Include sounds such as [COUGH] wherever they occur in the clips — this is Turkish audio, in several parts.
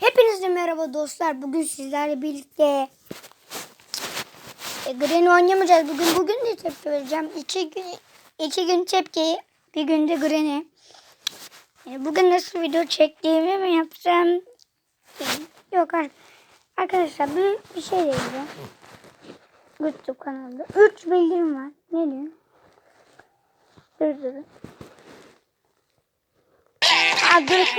Hepinize merhaba dostlar. Bugün sizlerle birlikte e, Granny oynamayacağız. Bugün bugün de tepki vereceğim. İki gün, iki gün tepki, bir günde Granny. E, bugün nasıl video çektiğimi mi yapsam? Yok ar- arkadaşlar bir, bir şey diyeceğim. YouTube kanalında. Üç bildirim var. Ne diyor? Dur dur. Aa, dur.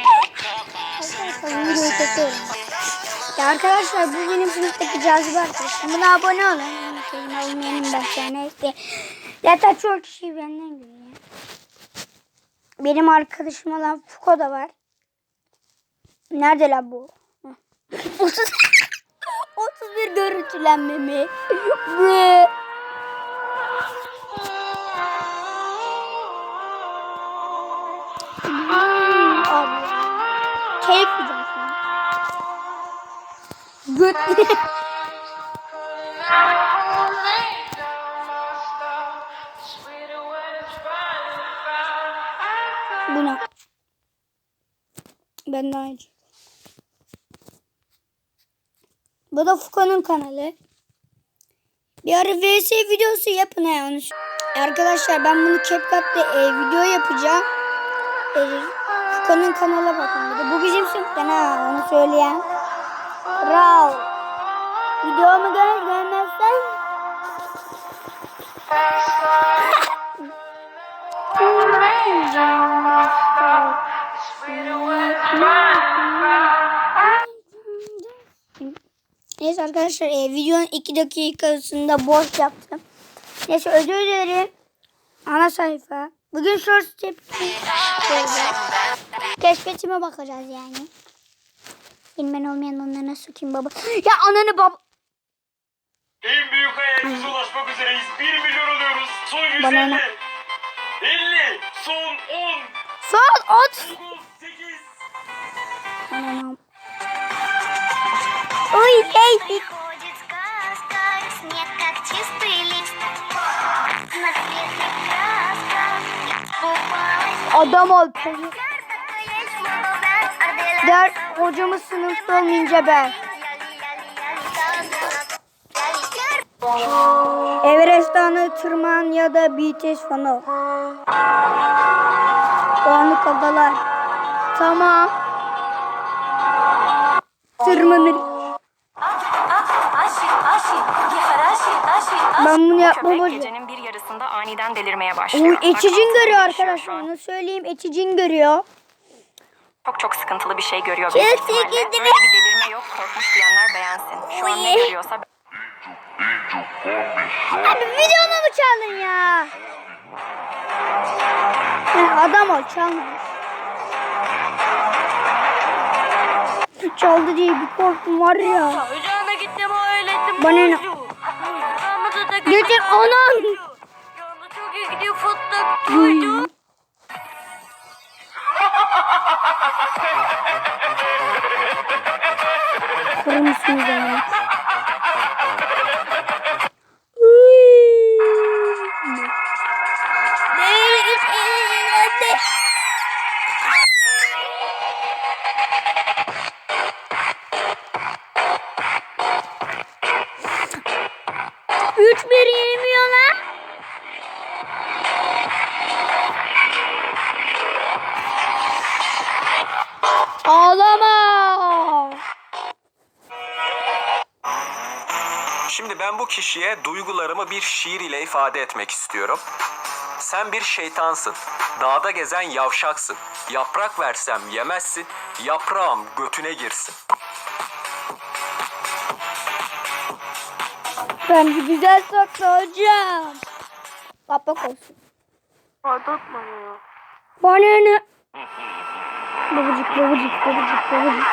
Ya arkadaşlar bu benim sınıftaki cazibe arkadaşım. Buna abone olun. Benim olmayanım ben yani. İşte, zaten çok kişi benden görüyor. Benim arkadaşım olan Fuko da var. Nerede lan bu? Heh. 30 31 [LAUGHS] görüntülenme mi? Abi. Keyif videosu. Göt. Bu ne? Ben daha önce. Bu da Fuko'nun kanalı. Bir ara VS videosu yapın ya onu. Arkadaşlar ben bunu CapCut'ta e, video yapacağım. E, Fuko'nun kanala bakın. De Bu bizim sınıftan ha onu söyleyen. Kral. Videomu gör görmezsen. Neyse arkadaşlar e, videonun 2 dakikasında boş yaptım. Neyse özür dilerim. Ana sayfa. Bugün short vereceğiz. Keşfetime bakacağız yani. Elmen olmayan onlara sokayım baba. Ya ananı baba. En büyük hayalimize ulaşmak üzereyiz. 1 milyon alıyoruz. Son 150. Bana... 50. Son 10. Son 10. 8. Anam. Oy baby. Adam ol. Dört. Hocamız sınıfta olmayınca ben. Everest Dağı'nı tırman ya da BTS fanı. O anlık. Tamam. Tırmanır. Ben bunu yapmam hocam. Gecenin bir yarısında aniden delirmeye başlıyor. Eticin görüyor arkadaşlar. Onu söyleyeyim. Eticin görüyor. Çok çok sıkıntılı bir şey görüyor büyük Çok ihtimalle. sıkıntılı. Böyle bir delirme yok. Korkmuş diyenler beğensin. Şu an ne görüyorsa Abi videomu mu çaldın ya? Ha, adam ol çalma. Çaldı diye bir korktum var ya. Ocağına gittim o öğletim. Bana ne? Getir anam. Çok iyi gidiyor fıttık. Uy. Kırmışsınız ama. Üç Ağlama. Şimdi ben bu kişiye duygularımı bir şiir ile ifade etmek istiyorum. Sen bir şeytansın. Dağda gezen yavşaksın. Yaprak versem yemezsin. Yaprağım götüne girsin. Bence güzel sakla hocam. Bak bak olsun. Aldatma ya. Bana ne? Babacık babacık babacık babacık.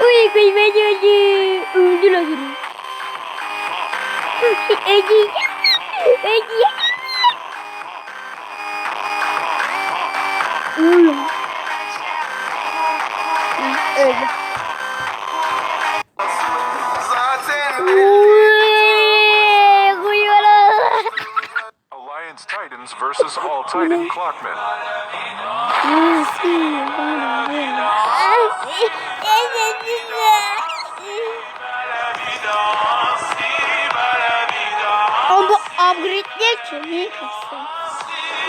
Uy kıymet öldü. Öldü lan biri. Öldü. Öldü. Öldü. Öldü. call Titan Clockman. Ama bu upgrade değil ki. Niye kalsın?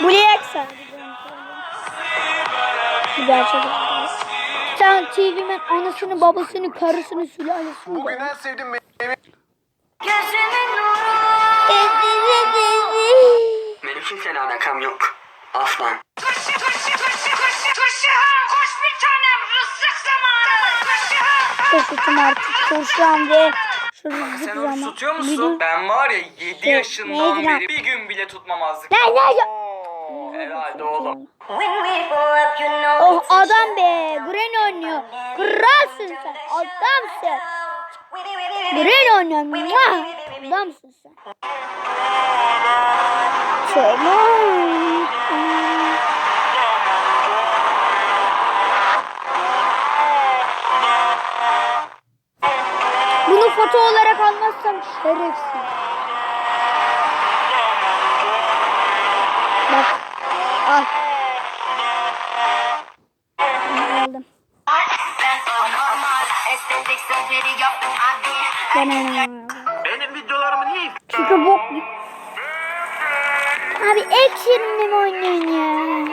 Buraya sadece. Gerçek Sen TV'nin anasını, babasını, karısını, sülalesini... Bugün en sevdiğim Kimseyle alakam yok. Asla. Koşutum artık. Koşuyorum ve şu rızık Sen oruç zaman. tutuyor musun? Ben var ya 7 Şey, yaşından neydi lan? beri bir gün bile tutmamazlık. Lan lan ya. Herhalde oğlum. Oh adam be. Gren oynuyor. Kralsın sen. Adamsın. Gren oynuyor. Muah. Adamsın sen. Bunu foto olarak almazsam şerefsiz. Bak. Al. Aldım. Ben Abi action'le mi oynuyorsun ya?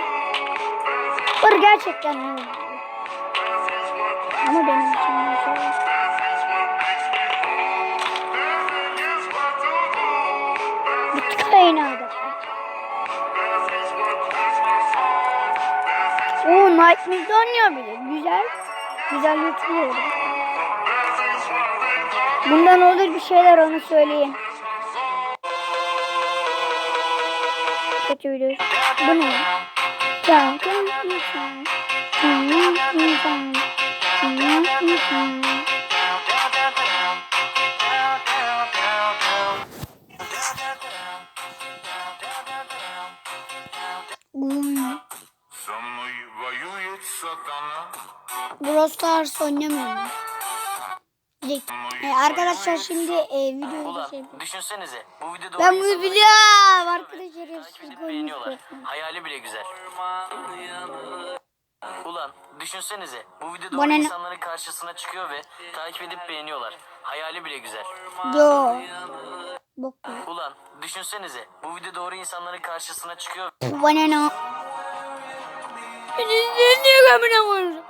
Var gerçekten öyle. Ama benim için bir şey yok. Bitti yayını Oo Nightmare'de oynuyor bile. Güzel. Güzel yutuluyor. Bundan olur bir şeyler onu söyleyeyim. götürür. Bu ne? Çılgın insan. Çılgın insan. Çılgın insan. Brawl Stars oynamıyorum. Direkt. Ee, arkadaşlar şimdi e, videoyu Ulan, şey... düşünsenize bu videoda Ben bunu biliyorum. Görmüştüm. Hayali bile güzel. Ulan düşünsenize bu videoda Bana insanların karşısına çıkıyor ve takip edip beğeniyorlar. Hayali bile güzel. Yo. Ulan düşünsenize bu video doğru insanların karşısına çıkıyor Bu bana ne? Ne diyor kamera koyuyorsun?